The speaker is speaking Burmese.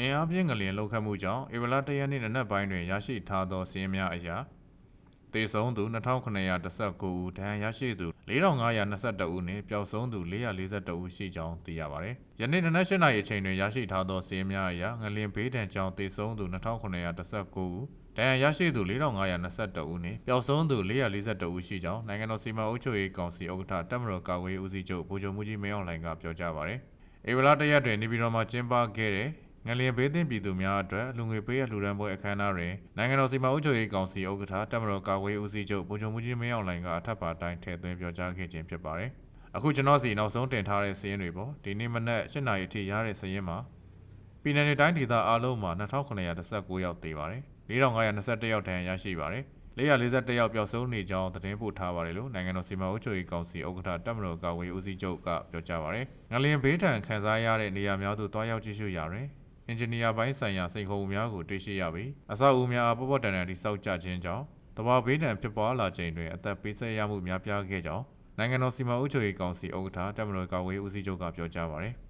အင်အားပြင်းငလျင်လှုပ်ခတ်မှုကြောင့်ဧပြီလ၁ရက်နေ့နနက်ပိုင်းတွင်ရရှိထားသောစီးရင်များအရာတေဆုံးသူ2919ဦးဒဏ်ရာရရှိသူ4522ဦးနှင့်ပျောက်ဆုံးသူ442ဦးရှိကြောင်းသိရပါသည်။ယနေ့နနက်၈နာရီအချိန်တွင်ရရှိထားသောစီးရင်များအရာငလျင်ဘေးဒဏ်ကြောင့်တေဆုံးသူ2919ဦးဒဏ်ရာရရှိသူ4522ဦးနှင့်ပျောက်ဆုံးသူ442ဦးရှိကြောင်းနိုင်ငံတော်စီမံအုပ်ချုပ်ရေးကောင်စီဥက္ကဋ္ဌတက်မတော်ကာကွယ်ရေးဦးစီးချုပ်ဗိုလ်ချုပ်မှုကြီးမင်းအောင်လှိုင်ကပြောကြားပါသည်။ဧပြီလ၁ရက်တွင်နေပြည်တော်မှာကျင်းပခဲ့တဲ့ ငလျင်ဘေးသင့်ပြည်သူများအတွက်လူငွေပေးရလှူဒန်းပွဲအခမ်းအနားတွင်နိုင်ငံတော်စီမံအုပ်ချုပ်ရေးကောင်စီဥက္ကဋ္ဌတက်မတော်ကာကွယ်ရေးဦးစီးချုပ်ဗိုလ်ချုပ်မှုကြီးမင်းအောင်လှိုင်ကအထက်ပါတိုင်းထည့်သွင်းပြောကြားခဲ့ခြင်းဖြစ်ပါတယ်။အခုကျွန်တော်စီနောက်ဆုံးတင်ထားတဲ့စာရင်းတွေပေါ့ဒီနေ့မနက်၈နာရီအထိရတဲ့စာရင်းမှာပြည်내တိုင်းဒေသအားလုံးမှာ2919ယောက်သေပါတယ်။4521ယောက်ဒဏ်ရာရရှိပါတယ်။441ယောက်ပျောက်ဆုံးနေကြောင်းသတင်းပို့ထားပါတယ်လို့နိုင်ငံတော်စီမံအုပ်ချုပ်ရေးကောင်စီဥက္ကဋ္ဌတက်မတော်ကာကွယ်ရေးဦးစီးချုပ်ကပြောကြားပါတယ်။ငလျင်ဘေးထန်ခံစားရတဲ့နေရာများသို့တွားရောက်ကြည့်ရှုရာတွင် အင်ဂျင်နီယာပိုင်းဆိုင်ရာစိန်ခေါ်မှုများကိုတွေ့ရှိရပြီးအဆောက်အဦများအားပေါ်ပေါ်တန်တန်တိစောက်ကြခြင်းကြောင့်တဘာဘေးဒဏ်ဖြစ်ပွားလာခြင်းတွင်အသက်ပေးဆက်ရမှုများပြားခဲ့ကြောင်းနိုင်ငံတော်စီမံအုပ်ချုပ်ရေးကောင်စီဥက္ကဋ္ဌတက်မတော်ကာကွယ်ရေးဦးစီးချုပ်ကပြောကြားပါတယ်။